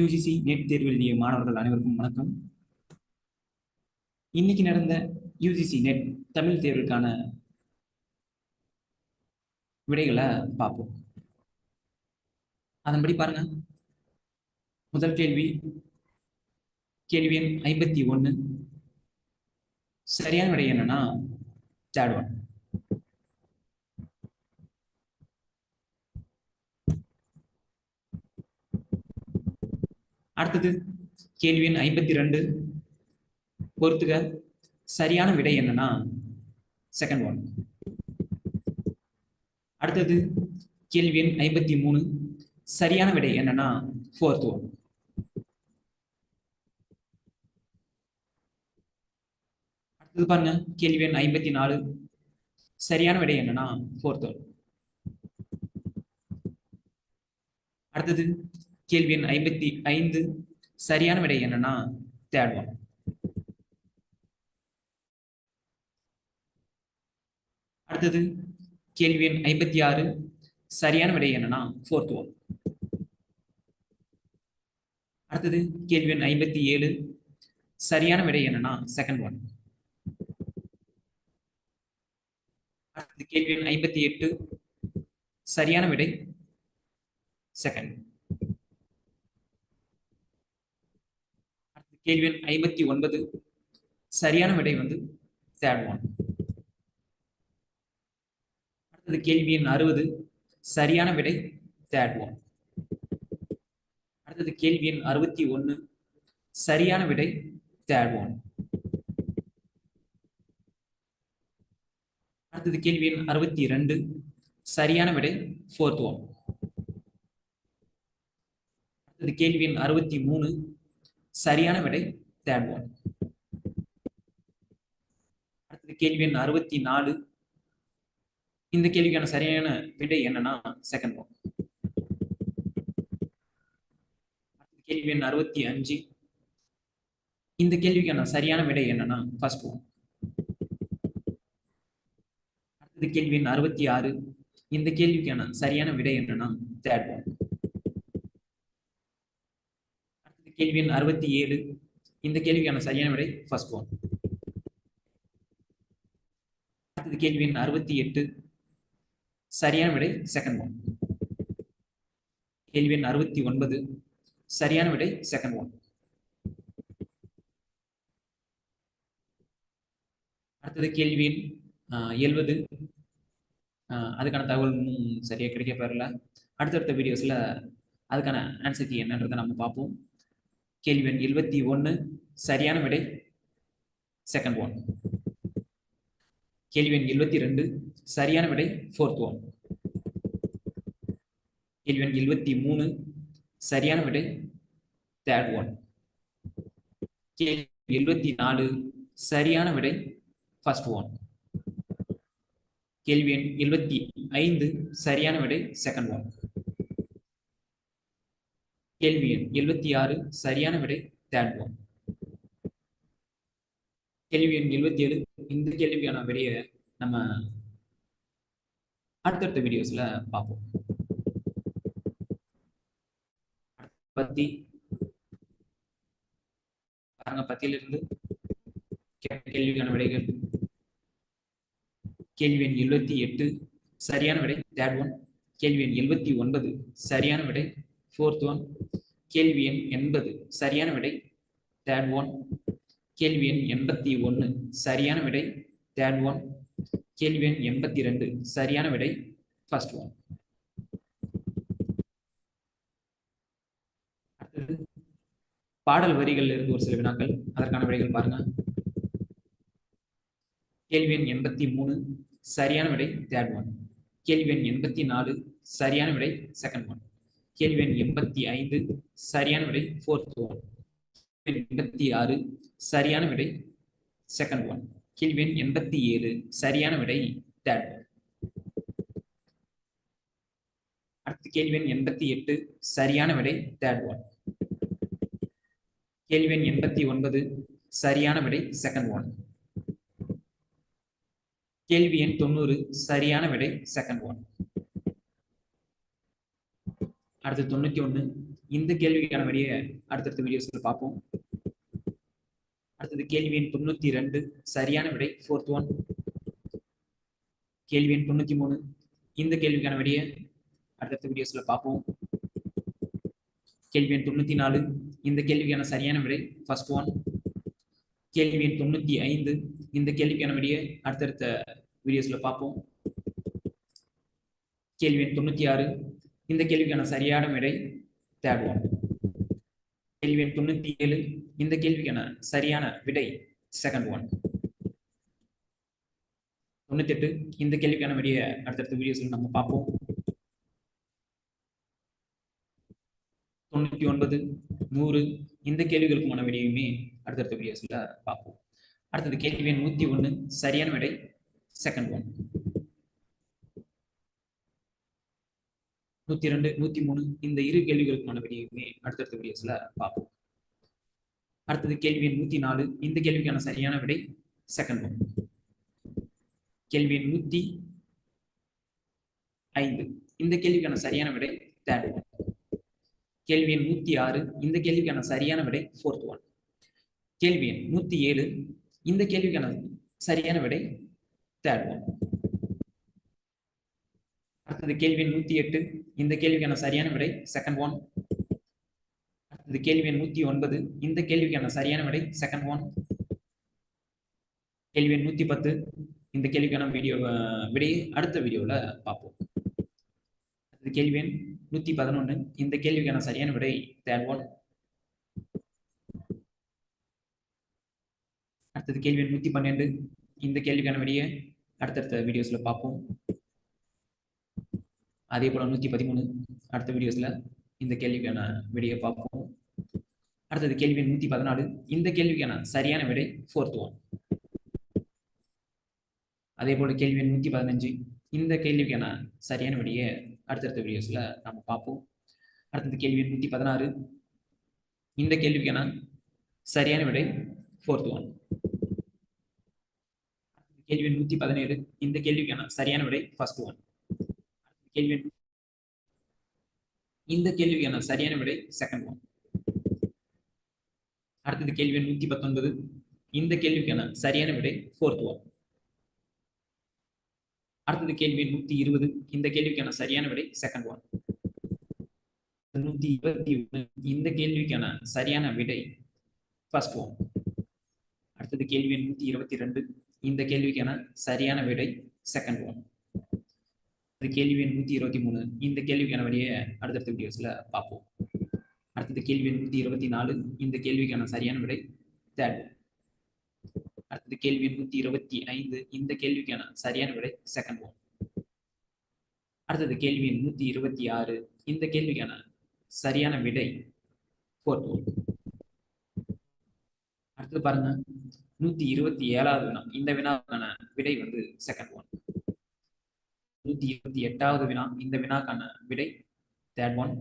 UGC net தேர்வு எழுதிய மாணவர்கள் அனைவருக்கும் வணக்கம். இன்னைக்கு நடந்த யூஜிசி நெட் தமிழ் தேர்வுக்கான விடைகளை பார்ப்போம். அதன்படி பாருங்க. முதல் கேள்வி கேள்வி எண் ஐம்பத்தி ஒன்று சரியான விடை என்னன்னா தேர்ட் ஒன் அடுத்தது கேள்வி எண் ஐம்பத்தி ரெண்டு பொறுத்துக. சரியான விடை என்னன்னா செகண்ட் ஒன் அடுத்தது கேள்வி எண் ஐம்பத்தி மூணு சரியான விடை என்னன்னா ஃபோர்த் ஒன் அடுத்தது பாருங்க கேள்வி எண் ஐம்பத்தி நாலு சரியான விடை என்னன்னா ஃபோர்த் ஒன் அடுத்தது கேள்வி எண் ஐம்பத்தி ஐந்து. சரியான விடை என்னன்னா தேர்ட் ஒன் அடுத்தது கேள்வி எண் ஐம்பத்தி ஆறு. சரியான விடை என்னன்னா ஃபோர்த் ஒன் அடுத்தது கேள்வி எண் ஐம்பத்தி ஏழு. சரியான விடை என்னன்னா செகண்ட் ஒன் அடுத்தது கேள்வி எண் ஐம்பத்தி எட்டு. சரியான விடை செகண்ட் கேள்வி எண் ஐம்பத்தி ஒன்பது. சரியான விடை வந்து தேர்ட் ஒன் அடுத்தது கேள்வி எண் அறுபது. சரியான விடை தேர்ட் ஒன் அடுத்தது கேள்வி எண் அறுபத்தி ஒன்று சரியான விடை தேர்ட் ஒன் அடுத்தது கேள்வி எண் அறுபத்தி ரெண்டு. சரியான விடை ஃபோர்த் ஒன் அடுத்தது கேள்வி எண் அறுபத்தி மூணு. சரியான விடை தேர்ட் ஒன் அடுத்தது கேள்வி எண் அறுபத்தி நாலு இந்த கேள்விக்கான சரியான விடை என்னன்னா செகண்ட் ஒன் கேள்வி எண் அறுபத்தி அஞ்சு. இந்த கேள்விக்கான சரியான விடை என்னன்னா ஃபர்ஸ்ட் ஒன் அடுத்தது கேள்வி எண் அறுபத்தி ஆறு. இந்த கேள்விக்கான சரியான விடை என்னன்னா தேர்ட் ஒன் அடுத்தது கேள்வி எண் அறுபத்தி ஏழு. இந்த கேள்விக்கான சரியான விடை ஃபர்ஸ்ட் ஒன் அடுத்தது கேள்வி எண் அறுபத்தி எட்டு. சரியான விடை செகண்ட் ஒன் கேள்வி எண் அறுபத்தி ஒன்பது. சரியான விடை செகண்ட் ஒன் அடுத்தது கேள்வி எண் எழுபது. அதுக்கான தகவல் இன்னும் சரியாக கிடைக்க பெறல. அடுத்தடுத்த வீடியோஸில் அதுக்கான ஆன்சர் என்னன்றதை நம்ம பார்ப்போம். கேள்வி எண் எழுபத்தி ஒன்று சரியான விடை செகண்ட் ஒன் கேள்வி எண் எழுபத்தி ரெண்டு. சரியான விடை ஃபோர்த் ஒன் கேள்வி எண் எழுபத்தி மூணு. சரியான விடை தேர்ட் ஒன் கேள்வி எழுபத்தி நாலு. சரியான விடை ஃபர்ஸ்ட் ஒன் கேள்வி எண் எழுபத்தி ஐந்து. சரியான விடை செகண்ட் ஒன் கேள்வி எண் எழுபத்தி ஆறு சரியான விடை தேர்ட் ஒன் கேள்வி எண் எழுபத்தி ஏழு இந்த கேள்விக்கான விடையை நம்ம அடுத்தடுத்த வீடியோஸ்ல பார்ப்போம். பத்தி. பாருங்க பத்தியிலிருந்து கேள்விக்கான விடைகள். கேள்வி எண் எழுபத்தி எட்டு சரியான விடை தேர்ட் ஒன் கேள்வி எண் எழுபத்தி ஒன்பது சரியான விடை. ஃபோர்த் ஒன் கேள்வி எண் எண்பது. சரியான விடை? தேர்ட் ஒன் கேள்வி எண் எண்பத்தி ஒன்று சரியான விடை? தேர்ட் ஒன் கேள்வி எண் எண்பத்தி ரெண்டு. சரியான விடை? ஃபர்ஸ்ட் ஒன் அடுத்தது. பாடல் வரிகள் இருந்து ஒரு சில வினாக்கள். அதற்கான விடைகள் பாருங்க. கேள்வி எண் எண்பத்தி மூணு. சரியான விடை? தேர்ட் ஒன் கேள்வி எண் எண்பத்தி நாலு. சரியான விடை? செகண்ட் ஒன் கேள்வி எண் எண்பத்தி ஐந்து சரியான விடை ஃபோர்த் ஒன் எண்பத்தி ஆறு சரியான விடை செகண்ட் ஒன் கேள்வி எண் எண்பத்தி ஏழு சரியான விடை தேர்ட் ஒன் அடுத்து கேள்வி எண் எண்பத்தி எட்டு சரியான விடை தேர்ட் ஒன் கேள்வி எண் எண்பத்தி ஒன்பது சரியான விடை செகண்ட் ஒன் கேள்வி எண் தொண்ணூறு சரியான விடை செகண்ட் ஒன் அடுத்து தொண்ணூத்தி ஒன்று இந்த கேள்விக்கான விடையை அடுத்தடுத்த வீடியோஸ்ல பார்ப்போம். அடுத்தது கேள்வி எண் தொண்ணூத்தி ரெண்டு. சரியான விடை ஃபோர்த் ஒன் கேள்வி எண் தொண்ணூத்தி மூணு. இந்த கேள்விக்கான விடையை அடுத்தடுத்த வீடியோஸ்ல பார்ப்போம். கேள்வி எண் தொண்ணூத்தி நாலு. இந்த கேள்விக்கான சரியான விடை ஃபர்ஸ்ட் ஒன் கேள்வி எண் தொண்ணூத்தி ஐந்து. இந்த கேள்விக்கான விடையை அடுத்தடுத்த வீடியோஸ்ல பார்ப்போம். கேள்வி எண் தொண்ணூத்தி ஆறு. இந்த கேள்விக்கான சரியான விடை தேடுவோம் கேள்வி எண் தொண்ணூத்தி ஏழு. இந்த கேள்விக்கான சரியான விடை செகண்ட் ஒன் தொண்ணூத்தி எட்டு இந்த கேள்விக்கான விடையை அடுத்தடுத்த வீடியோஸ்ல நம்ம பார்ப்போம். தொண்ணூத்தி ஒன்பது நூறு. இந்த கேள்விகளுக்குமான விடையுமே அடுத்தடுத்த வீடியோஸ்ல பார்ப்போம். அடுத்தது கேள்வி எண் நூத்தி ஒன்னு. சரியான விடை செகண்ட் ஒன் நூத்தி ரெண்டு நூத்தி மூணு இந்த இரு கேள்விகளுக்கான விடையுமே அடுத்தடுத்த வீடியோஸ்ல பார்ப்போம். அடுத்தது கேள்வி எண் நூத்தி நாலு இந்த கேள்விக்கான சரியான விடை செகண்ட் ஒன் கேள்வி எண் நூத்தி ஐந்து இந்த கேள்விக்கான சரியான விடை தேர்ட் ஒன் கேள்வி எண் நூத்தி ஆறு இந்த கேள்விக்கான சரியான விடை ஃபோர்த் ஒன் கேள்வி எண் நூத்தி ஏழு இந்த கேள்விக்கான சரியான விடை தேர்ட் ஒன் அடுத்தது கேள்வி எண் நூத்தி எட்டு. இந்த கேள்விக்கான சரியான விடை செகண்ட் ஒன் அடுத்தது கேள்வி எண் நூத்தி ஒன்பது. இந்த கேள்விக்கான சரியான விடை செகண்ட் ஒன் கேள்வி எண் நூத்தி பத்து. இந்த கேள்விக்கான வீடியோ விடையை அடுத்த வீடியோல பார்ப்போம். அடுத்தது கேள்வி எண் நூத்தி பதினொன்னு. இந்த கேள்விக்கான சரியான விடை தேர்ட் ஒன் அடுத்தது கேள்வி எண் நூத்தி பன்னெண்டு. இந்த கேள்விக்கான விடையை அடுத்தடுத்த வீடியோஸ்ல பார்ப்போம். அதே போல நூத்தி பதிமூணு அடுத்த வீடியோஸ்ல இந்த கேள்விக்கான விடையை பார்ப்போம். அடுத்தது கேள்வி நூத்தி பதினாலு. இந்த கேள்விக்கான சரியான விடை ஃபோர்த் ஒன் அதே போல கேள்வி நூத்தி பதினஞ்சு. இந்த கேள்விக்கான சரியான விடையை அடுத்தடுத்த வீடியோஸ்ல நம்ம பார்ப்போம். அடுத்தது கேள்வி நூத்தி பதினாறு. இந்த கேள்விக்கான சரியான விடை ஃபோர்த் ஒன் கேள்வி நூத்தி பதினேழு. இந்த கேள்விக்கான சரியான விடை ஃபர்ஸ்ட் ஒன் கேள்வி எண் இந்த கேள்விக்கான சரியான விடை செகண்ட் ஒன் அடுத்தது கேள்வி எண் நூத்தி பத்தொன்பது. இந்த கேள்விக்கான சரியான விடை ஃபோர்த் ஒன் அடுத்தது கேள்வி எண் நூத்தி இருபது. இந்த கேள்விக்கான சரியான விடை செகண்ட் ஒன் நூத்தி இருபத்தி ஒன்று இந்த கேள்விக்கான சரியான விடை ஃபர்ஸ்ட் ஒன் அடுத்தது கேள்வி எண் நூத்தி இருபத்தி ரெண்டு. இந்த கேள்விக்கான சரியான விடை செகண்ட் ஒன் இது கேள்வி எண் நூத்தி இருபத்தி மூணு. இந்த கேள்விக்கான வழியை அடுத்தடுத்த வீடியோஸ்ல பார்ப்போம். அடுத்தது கேள்வி எண் நூத்தி இருபத்தி நாலு. இந்த கேள்விக்கான சரியான விடை தேர்ட் அடுத்தது கேள்வி எண் நூத்தி இருபத்தி ஐந்து. இந்த கேள்விக்கான சரியான விடை செகண்ட் ஒன் அடுத்தது கேள்வி எண் நூத்தி இருபத்தி ஆறு. இந்த கேள்விக்கான சரியான விடை ஃபோர்த் ஒன் அடுத்தது பாருங்க. நூத்தி இருபத்தி ஏழாவது வினா. இந்த வினாவுக்கான விடை வந்து செகண்ட் ஒன் நூத்தி இருபத்தி எட்டாவது வினா இந்த வினாக்கான விடை தேர்ட் ஒன்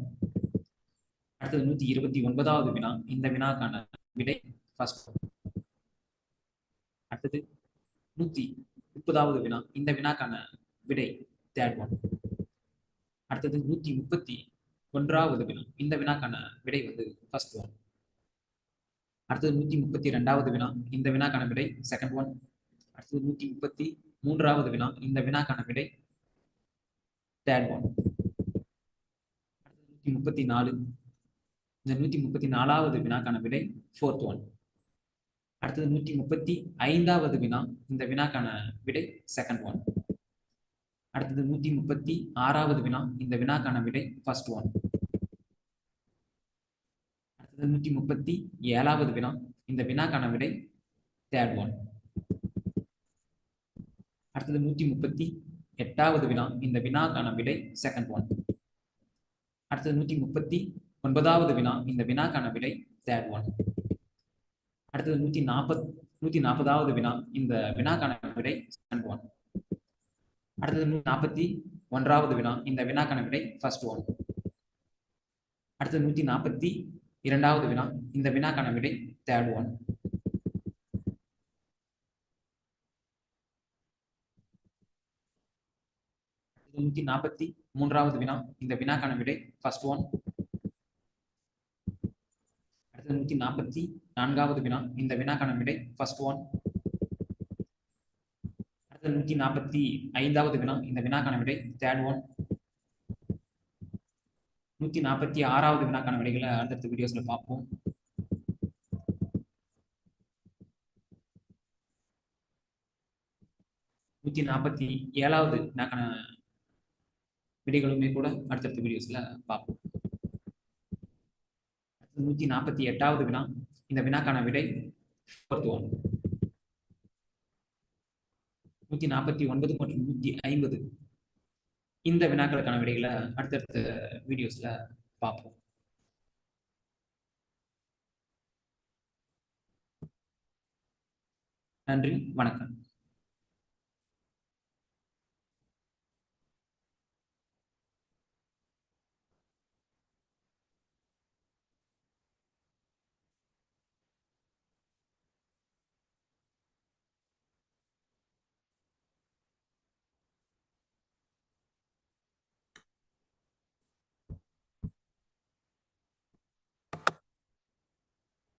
அடுத்தது நூத்தி இருபத்தி ஒன்பதாவது வினா இந்த வினாக்கான விடை ஃபர்ஸ்ட் அடுத்தது நூத்தி முப்பதாவது வினா இந்த வினாக்கான விடை தேர்ட் ஒன் அடுத்தது நூத்தி முப்பத்தி ஒன்றாவது வினா இந்த வினாக்கான விடை வந்து ஃபர்ஸ்ட் ஒன் அடுத்தது நூத்தி முப்பத்தி ரெண்டாவது வினா இந்த வினாக்கான விடை செகண்ட் ஒன் அடுத்தது நூத்தி முப்பத்தி மூன்றாவது வினா இந்த வினாக்கான விடை தேர்ட் ஒன் நூத்தி முப்பத்தி நாலு. இந்த நூத்தி முப்பத்தி நாலாவது வினாக்கான விடை ஃபோர்த் ஒன் அடுத்தது நூத்தி முப்பத்தி ஐந்தாவது வினா இந்த வினாக்கான விடை செகண்ட் ஒன் அடுத்தது நூத்தி முப்பத்தி ஆறாவது வினா இந்த வினாக்கான விடை ஃபர்ஸ்ட் ஒன் அடுத்தது நூத்தி முப்பத்தி ஏழாவது வினா இந்த வினாக்கான விடை தேர்ட் ஒன் அடுத்தது நூத்தி முப்பத்தி எட்டாவது வினா. இந்த வினாக்கான விடை செகண்ட் ஒன் அடுத்தது நூத்தி முப்பத்தி ஒன்பதாவது வினா. இந்த வினாக்கான விடை தேர்ட் ஒன் அடுத்தது நூத்தி நாற்பத் நூத்தி நாற்பதாவது வினா. இந்த வினாக்கான விடை செகண்ட் ஒன் அடுத்தது நூத்தி நாற்பத்தி ஒன்றாவது வினா. இந்த வினாக்கான விடை ஃபர்ஸ்ட் ஒன் அடுத்தது நூத்தி நாற்பத்தி இரண்டாவது வினா. இந்த வினாக்கான விடை தேர்ட் ஒன் நூத்தி நாற்பத்தி மூன்றாவது வினா. இந்த வினாக்கான விடை ஃபர்ஸ்ட் ஒன் அடுத்தது நூத்தி நாற்பத்தி நான்காவது வினா. இந்த வினாக்கான விடை ஃபர்ஸ்ட் ஒன் அடுத்தது நூத்தி நாற்பத்தி ஐந்தாவது வினா. இந்த வினாக்கான விடை தேர்ட் ஒன் நூத்தி நாற்பத்தி ஆறாவது வினாக்கான விடைகளை அடுத்தடுத்த வீடியோஸ்ல பார்ப்போம். நூத்தி நாற்பத்தி ஏழாவது வினாக்கான விடைகளுமே கூட அடுத்தடுத்த வீடியோஸ்ல பார்ப்போம். நூத்தி நாற்பத்தி எட்டாவது வினா. இந்த வினாக்கான விடை ஃபோர்த் ஒன் நூத்தி நாற்பத்தி ஒன்பது மற்றும் நூத்தி ஐம்பது. இந்த வினாக்களுக்கான விடைகளை அடுத்தடுத்த வீடியோஸ்ல பார்ப்போம். நன்றி வணக்கம்.